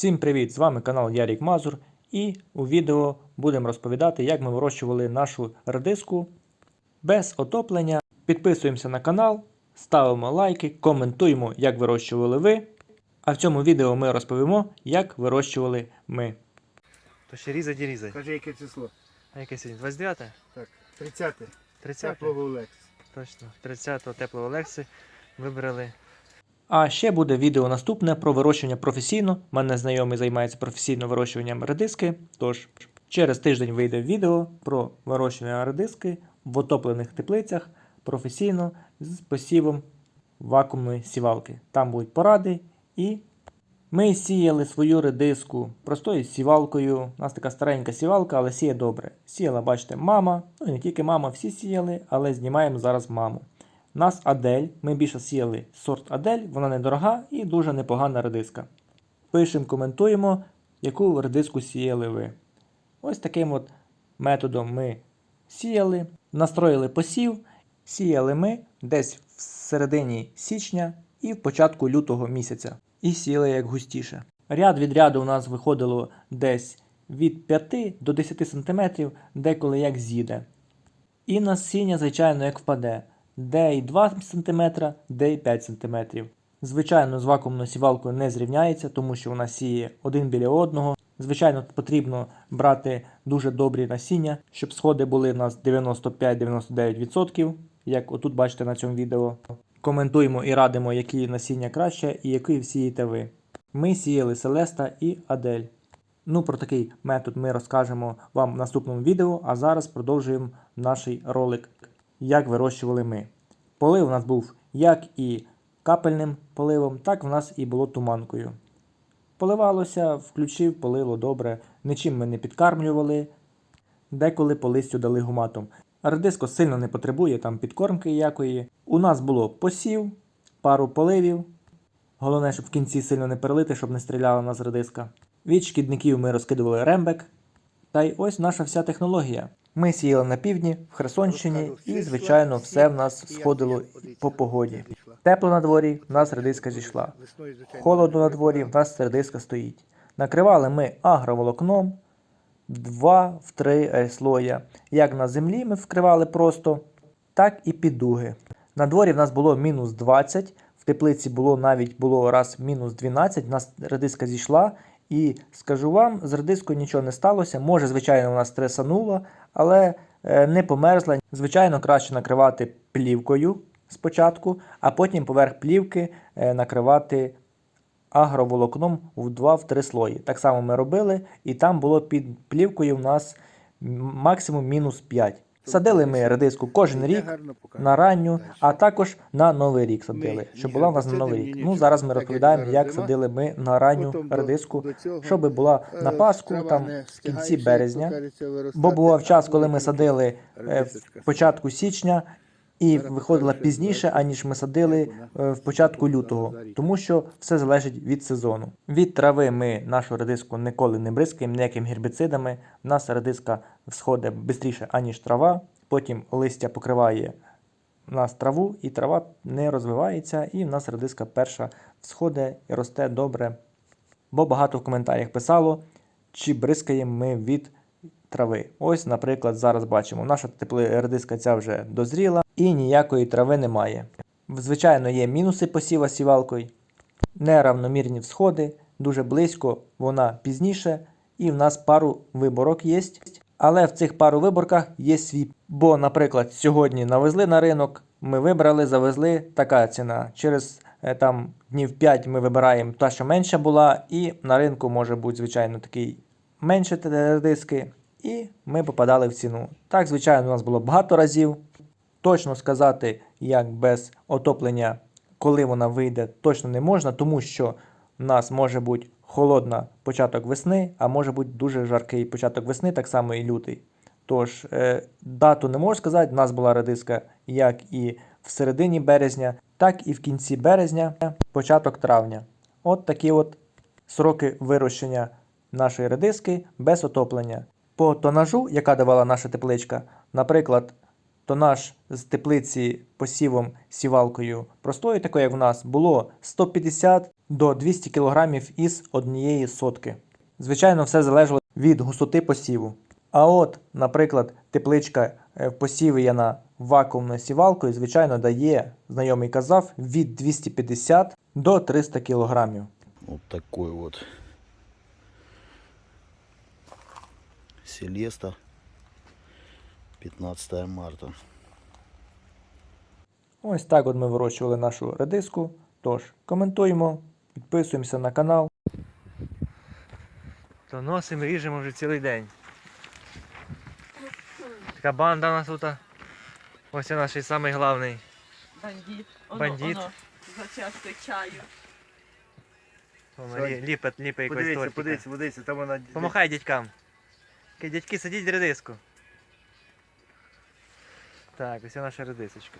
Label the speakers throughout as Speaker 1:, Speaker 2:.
Speaker 1: Всім привіт! З вами канал Ярік Мазур і у відео будемо розповідати, як ми вирощували нашу редиску без отоплення. Підписуємося на канал, ставимо лайки, коментуємо, як вирощували ви. А в цьому відео ми розповімо, як вирощували ми. То ще різать і різать.
Speaker 2: Кажи, яке число?
Speaker 1: А яке сьогодні? 29?
Speaker 2: Так, 30
Speaker 1: 30?
Speaker 2: теплого Олекс.
Speaker 1: Точно, 30-го теплого Лекси вибрали. А ще буде відео наступне про вирощування професійно. У мене знайомий займається професійно вирощуванням редиски. Тож через тиждень вийде відео про вирощування редиски в отоплених теплицях професійно з посівом вакуумної сівалки. Там будуть поради і. Ми сіяли свою редиску простою сівалкою. У нас така старенька сівалка, але сіє добре. Сіяла, бачите, мама. Ну і не тільки мама, всі сіяли, але знімаємо зараз маму. Нас Адель. Ми більше сіяли сорт Адель, вона недорога і дуже непогана редиска. Пишемо, коментуємо, яку редиску сіяли ви. Ось таким от методом ми сіяли, настроїли посів, сіяли ми десь в середині січня і в початку лютого місяця. І сіяли як густіше. Ряд від ряду у нас виходило десь від 5 до 10 см, деколи як з'їде. І насіння, звичайно, як впаде. Де й 2 см, де й 5 см. Звичайно, з вакуумною сівалкою не зрівняється, тому що вона сіє один біля одного. Звичайно, потрібно брати дуже добрі насіння, щоб сходи були у нас 95-99%, як отут бачите на цьому відео. Коментуємо і радимо, які насіння краще і які сієте ви. Ми сіяли Селеста і Адель. Ну, про такий метод ми розкажемо вам в наступному відео, а зараз продовжуємо наш ролик, як вирощували ми. Полив у нас був як і капельним поливом, так в нас і було туманкою. Поливалося, включив, полило добре, нічим ми не підкармлювали, деколи по листю дали гуматом. Редиско сильно не потребує там підкормки якої. У нас було посів, пару поливів. Головне, щоб в кінці сильно не перелити, щоб не стріляла нас редиска. Від шкідників ми розкидували рембек. Та й ось наша вся технологія. Ми сіяли на півдні, в Херсонщині, і, звичайно, все в нас сходило по погоді. Тепло на дворі, в нас редиска зійшла. Холодно на дворі, в нас редиска стоїть. Накривали ми агроволокном 2 в 3 слоя. Як на землі ми вкривали просто, так і під дуги. На дворі в нас було мінус 20, в теплиці було навіть було раз мінус 12, в нас редиска зійшла. І скажу вам, з редискою нічого не сталося. Може, звичайно, вона стресанула, але е, не померзла. Звичайно, краще накривати плівкою спочатку, а потім поверх плівки е, накривати агроволокном в 2-3 слої. Так само ми робили, і там було під плівкою в нас максимум мінус 5. Садили ми редиску кожен рік на ранню, а також на новий рік садили, щоб була в нас на новий рік. Ну зараз ми розповідаємо, як садили ми на ранню редиску, щоб була на
Speaker 2: е,
Speaker 1: Пасху, там в кінці березня. Бо бував час, коли ми садили е, в початку січня і виходила пізніше, аніж ми садили е, в початку лютого, тому що все залежить від сезону. Від трави ми нашу редиску ніколи не бризкаємо ніякими гербіцидами. У нас редиска всходить швидше, аніж трава. Потім листя покриває у нас траву, і трава не розвивається, і в нас редиска перша всходить і росте добре. Бо багато в коментарях писало, чи бризкаємо ми від трави. Ось, наприклад, зараз бачимо, наша тепли редиска ця вже дозріла і ніякої трави немає. Звичайно, є мінуси посіва сівалкою, неравномірні всходи, дуже близько, вона пізніше, і в нас пару виборок є. Але в цих пару виборках є свій. Бо, наприклад, сьогодні навезли на ринок, ми вибрали, завезли така ціна. Через е, там днів 5 ми вибираємо та, що менша була, і на ринку може бути, звичайно, такий менше диски, і ми попадали в ціну. Так, звичайно, у нас було багато разів. Точно сказати, як без отоплення, коли вона вийде, точно не можна, тому що у нас може бути холодна початок весни, а може бути дуже жаркий початок весни, так само і лютий. Тож, е, дату не можу сказати, у нас була редиска як і в середині березня, так і в кінці березня, початок травня. От такі от сроки вирощення нашої редиски без отоплення. По тонажу, яка давала наша тепличка, наприклад, тонаж з теплиці посівом сівалкою простою, такою як в нас, було 150 до 200 кг із однієї сотки. Звичайно, все залежало від густоти посіву. А от, наприклад, тепличка е, посіяна вакуумною сівалкою, звичайно, дає, знайомий казав, від 250 до 300 кг.
Speaker 3: Вот такой вот. Селеста. 15 марта.
Speaker 1: Ось так от ми вирощували нашу редиску. Тож, коментуємо, підписуємося на канал. То носимо, ріжемо вже цілий день. Така банда у нас тут. Ось це наш самий головний.
Speaker 4: Бандит. Оно,
Speaker 1: Бандит.
Speaker 4: Оно, за чашкою чаю.
Speaker 1: Ліпить, ліпить якось
Speaker 2: Подивіться,
Speaker 1: тортика.
Speaker 2: подивіться, подивіться, там вона.
Speaker 1: Помахай дядькам. Дядьки, садіть редиску. Так, ось наша редисочка.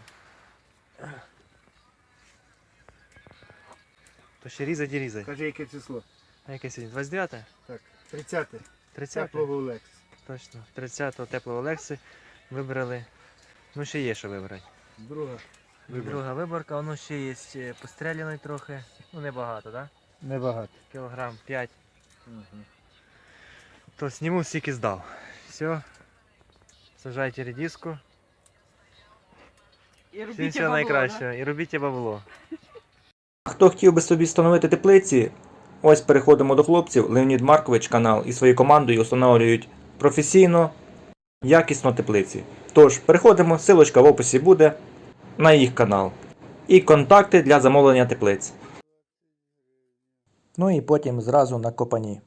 Speaker 1: То ще різать і різать.
Speaker 2: Кажи, яке число.
Speaker 1: А яке сьогодні? 29?
Speaker 2: Так, 30.
Speaker 1: 30?
Speaker 2: Теплого Олекс.
Speaker 1: Точно. 30-го теплого Олекси вибрали. Ну ще є що вибрати.
Speaker 2: Друга. Вибор.
Speaker 1: Друга виборка, воно ще є е, постріляний трохи. Ну небагато, так? Да?
Speaker 2: Небагато.
Speaker 1: Кілограм 5.
Speaker 2: Угу.
Speaker 1: То сніму стільки здав. Все. Сажайте редиску.
Speaker 4: І
Speaker 1: Всім
Speaker 4: робіть
Speaker 1: всього
Speaker 4: бабло,
Speaker 1: найкращого. І робіть бабло. Хто хотів би собі встановити теплиці, ось переходимо до хлопців. Леонід Маркович канал і своєю командою встановлюють професійно, якісно теплиці. Тож, переходимо, силочка в описі буде на їх канал. І контакти для замовлення теплиць. Ну і потім зразу на копані.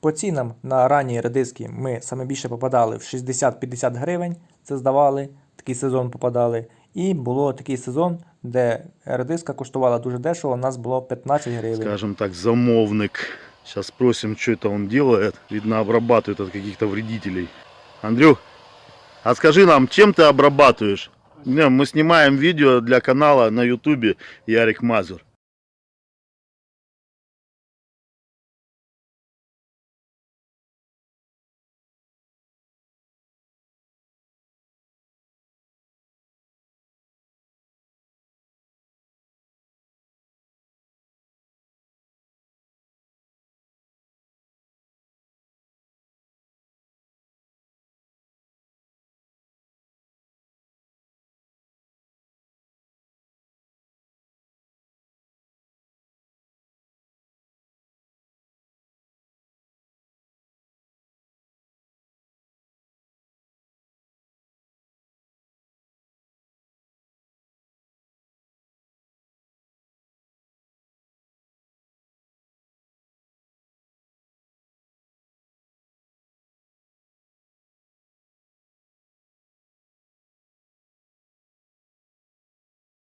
Speaker 1: По цінам на ранні редиски ми саме більше попадали в 60-50 гривень. Це здавали, такий сезон попадали. І було такий сезон, де редиска коштувала дуже дешево, у нас було 15 гривень.
Speaker 3: Скажем так, замовник. Сейчас спросим, что это он делает. Видно, обрабатывает от каких-то вредителей. Андрюх, а скажи нам, чем ты обрабатываешь? Не, мы снимаем видео для канала на ютубе Ярик Мазур.